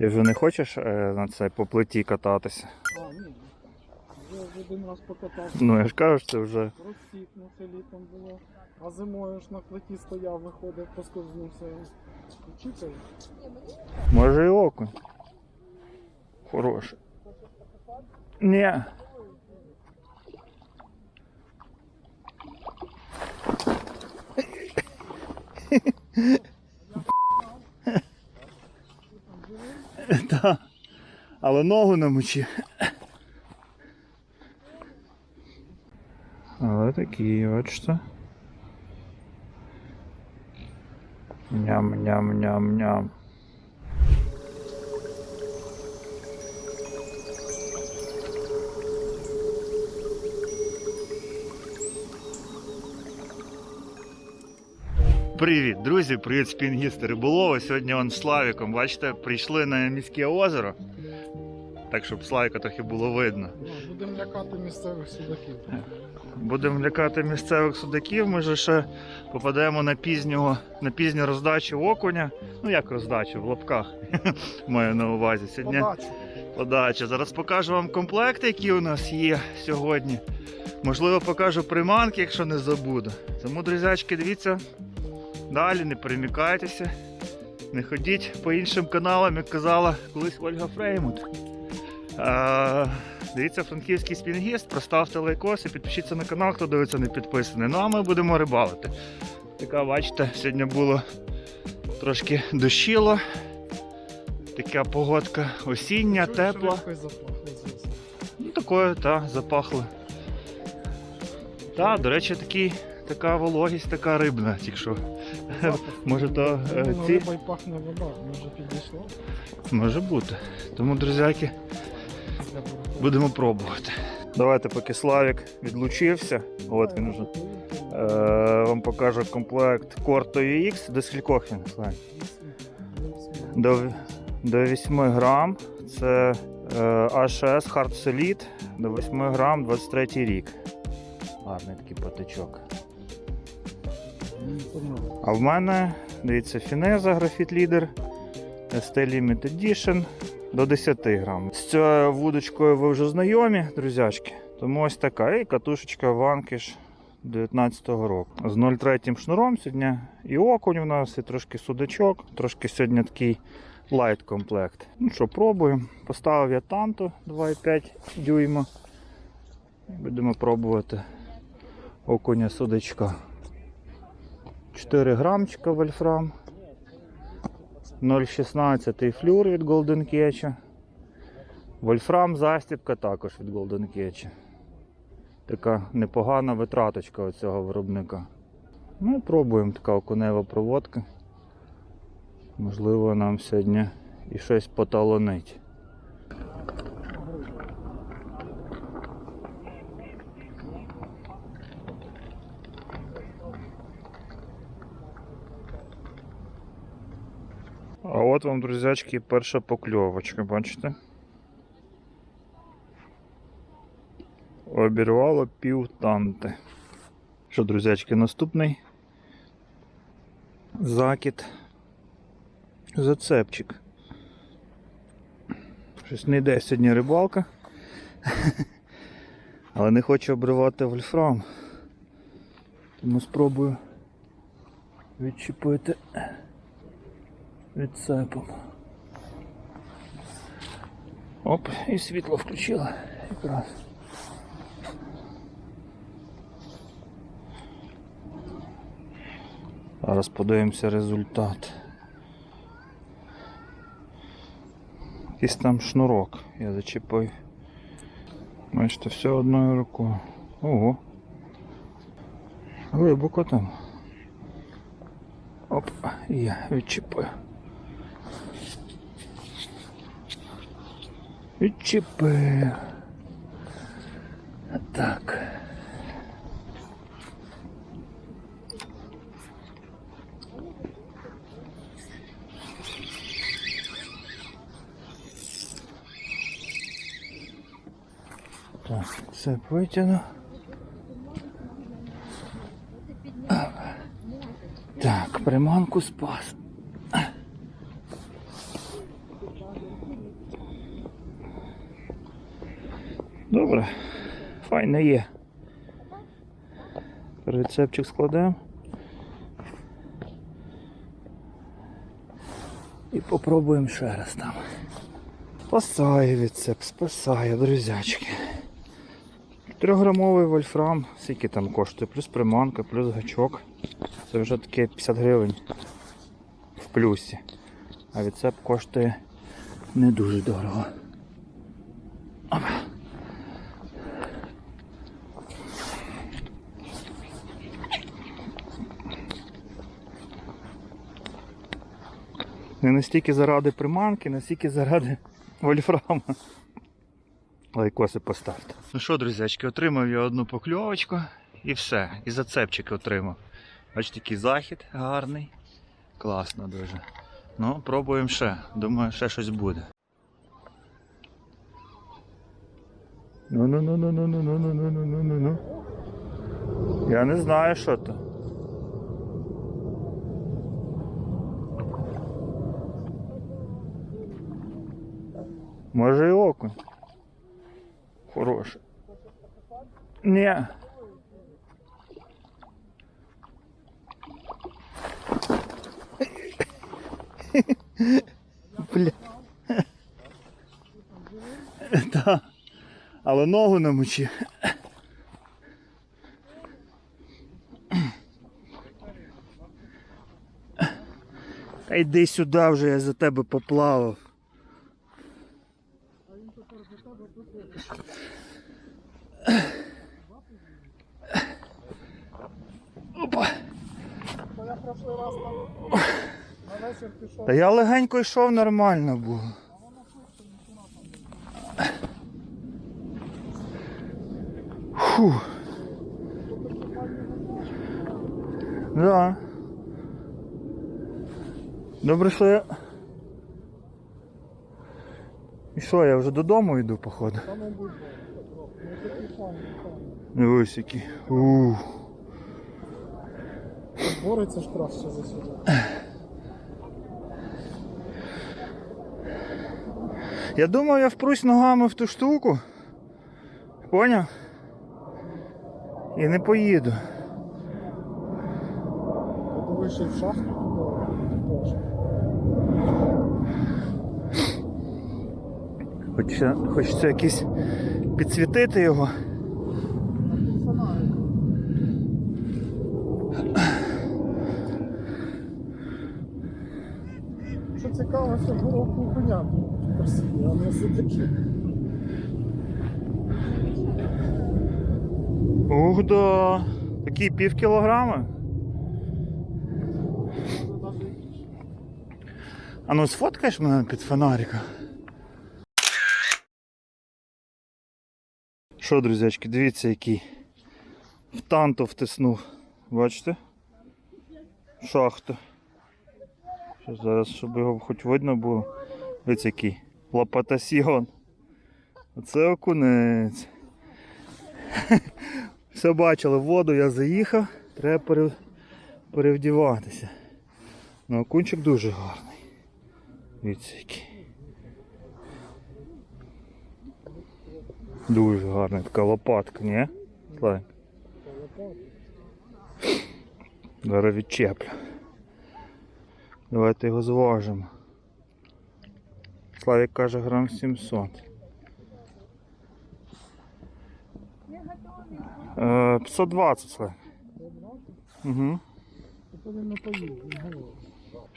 Ти вже не хочеш е, на цей по плиті кататися? А, ні. Вже один раз покатався. Ну я ж кажу, що це вже. Це літом було. А зимою ж на плиті стояв, виходив, посковзнувся. Чіпає. Може і окунь. Хороший. Ні. Так. Але ногу намочи. Але такі, бачите. Ням-ням-ням-ням. Привіт, друзі! Привіт, спінгісти риболови. Сьогодні он з Славіком, бачите, прийшли на міське озеро. Так, щоб Славіка трохи було видно. Ну, будемо лякати місцевих судаків. Будемо лякати місцевих судаків. Ми же ще попадемо на пізнього, на пізню роздачу окуня. Ну як роздачу, в лапках маю на увазі. Сьогодні подача. Зараз покажу вам комплекти, які у нас є сьогодні. Можливо, покажу приманки, якщо не забуду. Тому, друзячки, дивіться. Далі не перемікайтеся. Не ходіть по іншим каналам, як казала колись Ольга Фреймут. А, дивіться франківський спінгіст, проставте лайкос і підпишіться на канал, хто дивиться не підписаний. Ну а ми будемо рибалити. Така, бачите, сьогодні було трошки дощило. Така погодка осіння, Чую, тепла. Ну, такое, та, запахло. Та, до речі, такий, така вологість, така рибна, тільки що. Може, то е, Ну, ці? Риба й пахне вода, може підійшло. Може бути. Тому, друзяки, будемо пробувати. Давайте, поки Славік відлучився. От він уже. Е, вам покажу комплект Corto UX. До скількох він, Славік? До, до 8 грам. Це е, HS Hard Solid до 8 грам 23 рік. Гарний такий патичок. А в мене, дивіться, фінеза Graphite Leader ST Limited Edition до 10 грам. З цією вудочкою ви вже знайомі, друзячки. Тому ось така. І катушечка Vanquish 19-го року. З 0,3 шнуром сьогодні і окунь у нас, і трошки судачок, трошки сьогодні такий лайт комплект. Ну що, пробуємо. Поставив я танту 2,5 дюйма. Будемо пробувати окуня судачка. 4 грамчика вольфрам. 0,16 флюр від Golden Catch. Вольфрам застібка також від Golden Catch. Така непогана витраточка у цього виробника. Ну, пробуємо така окунева проводка. Можливо, нам сьогодні і щось поталонить. От вам, друзячки, перша покльовочка, бачите? Обірвало пів танти. Що, друзячки, наступний закид. Зацепчик. Щось не йде сьогодні рибалка. Але не хочу обривати вольфрам. Тому спробую відчепити відцепом. Оп, і світло включила якраз. Зараз подивимося результат. Якийсь там шнурок я зачепив. Бачите, все одною рукою. Ого. Глибоко там. Оп, я відчепив. Відчепив. Так. Так, це витягну. Так, приманку спас. Добре, файно є. Рецепчик складемо. І попробуємо ще раз там. Спасає рецепт, спасає, друзячки. Трьохграмовий вольфрам, скільки там коштує, плюс приманка, плюс гачок. Це вже таке 50 гривень в плюсі. А рецепт коштує не дуже дорого. Не настільки заради приманки, настільки заради вольфрама. Лайкоси поставте. Ну що, друзячки, отримав я одну покльовочку і все. І зацепчик отримав. Бачите, такий захід гарний. Класно дуже. Ну, пробуємо ще. Думаю, ще щось буде. Ну ну ну ну ну ну ну ну ну ну ну ну Я не знаю, що то. Може і окунь. Хороший. Ні. Бля. Так. Але ногу намочив. Та йди сюди вже, я за тебе поплавав. Опа. Бо я прошлий раз там на вечір пішов. Та я легенько йшов нормально було. Фу. Да. Добре, що я. І що, я вже додому йду, походу. Файні, файні. Які. Бореться ж краще за сюди. Я думав, я впрусь ногами в ту штуку. Поняв? І не поїду. Ще в шахту туди. Хочеться, хочеться якийсь підсвітити його. Фонариком. Що цікаво, що понятно красиві, а не сидячи. Ух да. Такі пів кілограма. А ну сфоткаєш мене під фонарика? Що, друзячки, дивіться, який в танту втиснув. Бачите? Шахту. Що зараз, щоб його хоч видно було. Дивіться який. Лопатасіон. Оце окунець. Все бачили, воду я заїхав, треба пере... перевдіватися. Ну, окунчик дуже гарний. Дивіться який. Дуже гарний, така лопатка, ні? Слайк. Зараз відчеплю. Давайте його зважимо. Славік каже грам 700. Е, 520, Славік. Угу. Поїде, він голодний.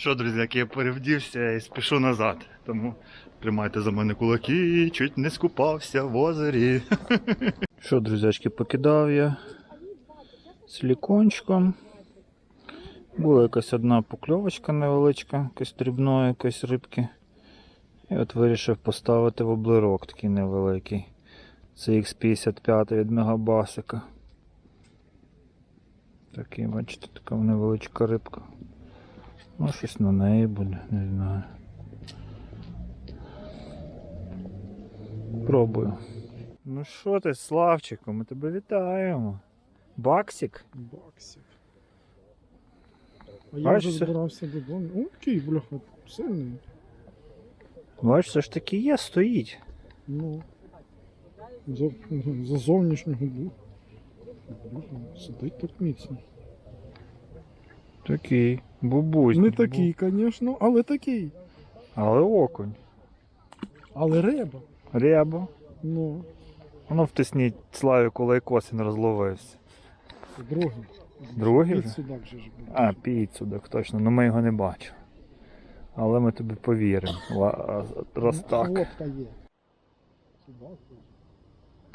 Що, друзяки, я перевдівся і спішу назад. Тому тримайте за мене кулаки, чуть не скупався в озері. Що, друзячки, покидав я силікончиком. Була якась одна покльовочка невеличка, якась дрібної, якоїсь рибки. І от вирішив поставити воблерок такий невеликий. Це X55 від Мегабасика. Такий, бачите, така невеличка рибка. Ну, щось на неї буде, не знаю. Пробую. Ну що ти, Славчику, ми тебе вітаємо. Баксик? Баксів. А я вже збирався додому. О, який, бляха, сильний. Бачиш, все ж таки є, стоїть. Ну. За, за зовнішнього був. Сидить так міцно. Такий. Бубусь. Не такий, звісно, але такий. Але окунь. Але риба. Рябо. Ну, Воно втисніть Славіку лайкос він розловився. другий. Другий вже? судак же ж був. А, піцудок, точно. Ну ми його не бачили. Але ми тобі повіримо. Ла- Раз Ну, так. От є. Судак.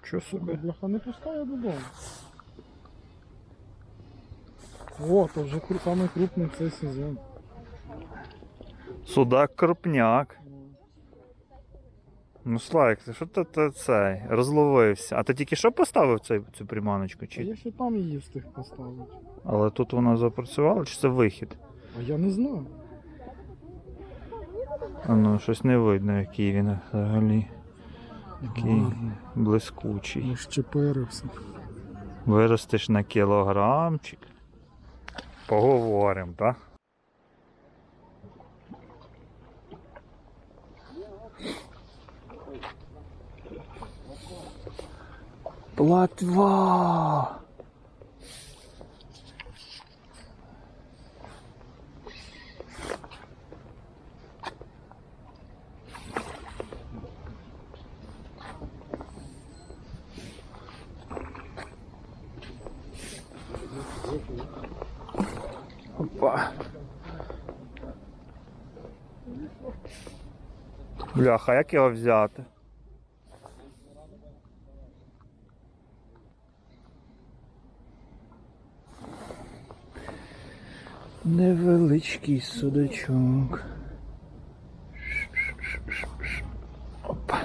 Що собі? Бляха не пускає додому. О, то вже самий крупний цей сезон. Судак крупняк. Ну, Славік, ти що ти, ти цей розловився? А ти тільки що поставив цей, цю приманочку? А я ще там її встиг поставити. Але тут вона запрацювала, чи це вихід? А я не знаю. А ну, щось не видно, який він взагалі. Такий блискучий. Розчеперився. Виростеш на кілограмчик. Поговоримо, так? Платва! Опа. Бляха, як його взяти? Невеличкий судачок. Опа.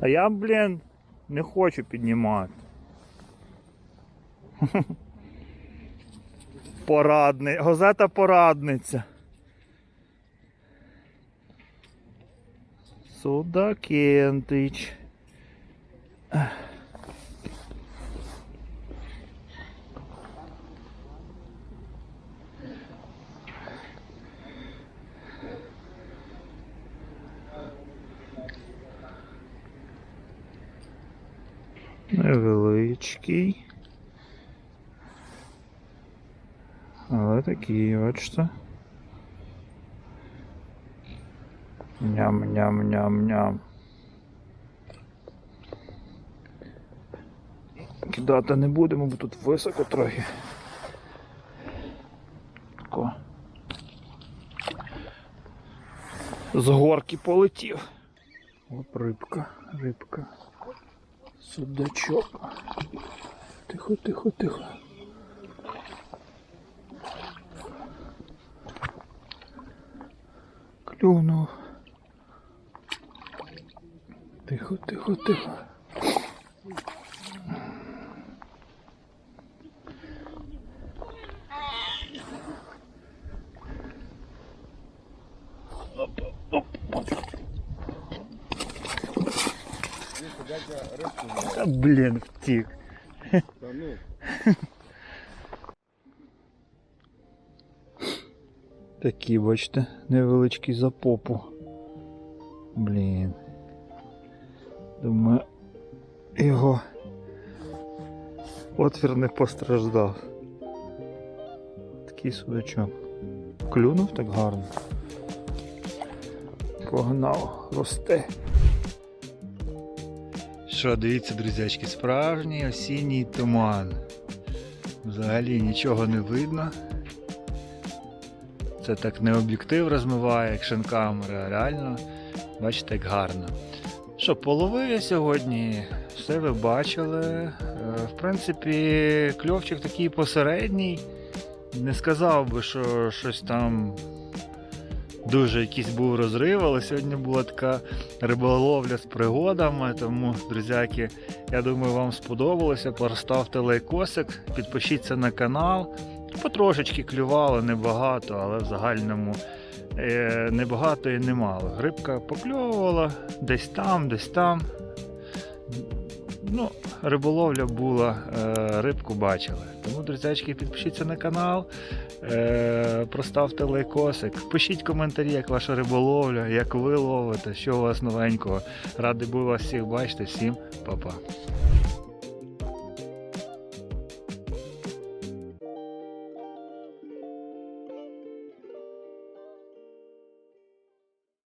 Та я, блін, не хочу піднімати. Порадний. Газета порадниця. Судакентич. Невеличкий. Такий, бачите. Ням-ням-ням-ням. Кидати не будемо, бо тут високо трохи. Тако. З горки полетів. Оп, рибка, рибка. Судачок. Тихо, тихо, тихо. Клюнув. Тихо, тихо, тихо. Оп, оп, оп. Та, блін, втік. Такі, бачите, невеличкі за попу. Блін. Думаю, його отвір не постраждав. Такий судачок. Клюнув так гарно. Погнав, росте. Що, дивіться, друзячки, справжній осінній туман. Взагалі нічого не видно. Це так не об'єктив розмиває, як камера, реально, бачите, як гарно. Що, половив я сьогодні, все ви бачили. Е, В принципі, кльовчик такий посередній. Не сказав би, що щось там дуже якийсь був розрив, але сьогодні була така риболовля з пригодами. Тому, друзяки, я думаю, вам сподобалося. Поставте лайкосик, підпишіться на канал. Потрошечки клювало, небагато, але в загальному е, небагато і немало. Рибка покльовувала десь там, десь там. ну, риболовля була, е, рибку бачили. Тому, друзячки, підпишіться на канал, е, проставте лайкосик, пишіть коментарі, як ваша риболовля, як ви ловите, що у вас новенького. Радий був вас всіх бачити. Всім па-па.